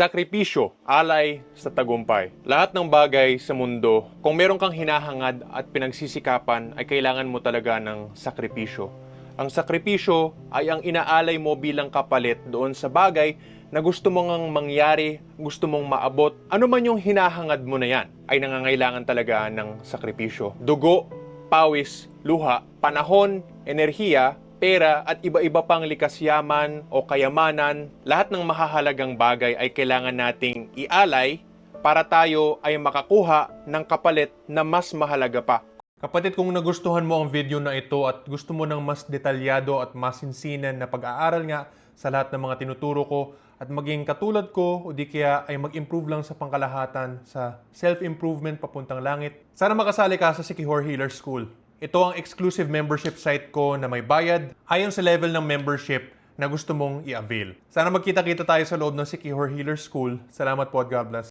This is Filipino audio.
Sakripisyo, alay sa tagumpay. Lahat ng bagay sa mundo, kung meron kang hinahangad at pinagsisikapan, ay kailangan mo talaga ng sakripisyo. Ang sakripisyo ay ang inaalay mo bilang kapalit doon sa bagay na gusto mong mangyari, gusto mong maabot. Ano man yung hinahangad mo na yan, ay nangangailangan talaga ng sakripisyo. Dugo, pawis, luha, panahon, enerhiya, pera at iba-iba pang likas yaman o kayamanan, lahat ng mahahalagang bagay ay kailangan nating ialay para tayo ay makakuha ng kapalit na mas mahalaga pa. Kapatid, kung nagustuhan mo ang video na ito at gusto mo ng mas detalyado at masinsinan na pag-aaral nga sa lahat ng mga tinuturo ko at maging katulad ko o di kaya ay mag-improve lang sa pangkalahatan sa self-improvement papuntang langit, sana makasali ka sa Sikihor Healer School. Ito ang exclusive membership site ko na may bayad ayon sa level ng membership na gusto mong i-avail. Sana magkita-kita tayo sa loob ng Sikihor Healer School. Salamat po at God bless.